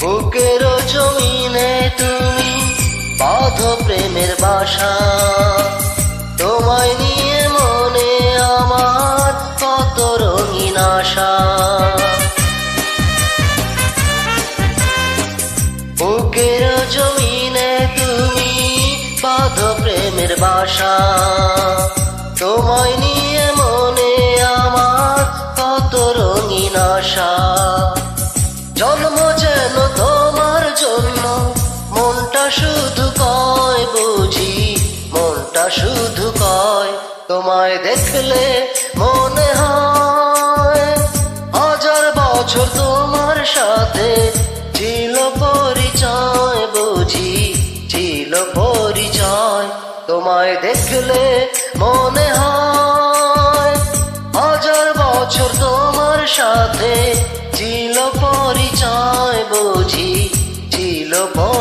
বুকের জমিনে তুমি বাঁধ প্রেমের বাসা। তোমায় নিয়ে মনে আমার কত রঙিন আশা। বুকের জমিনে তুমি বাঁধ প্রেমের বাসা। তোমায় নিয়ে আশা জন্ম যেন তোমার জন্য, মনটা শুধু কয় বুঝি, মনটা শুধু কয়, তোমায় দেখলে মনে হয়। হাজার বছর তোমার সাথে ছিল পরিচয় বুঝি, ছিল পরিচয়, তোমায় দেখলে মনে হয়। হাজার বছর তোমার সাথে ছিল পরিচয় বুঝি ছিল পরিচয়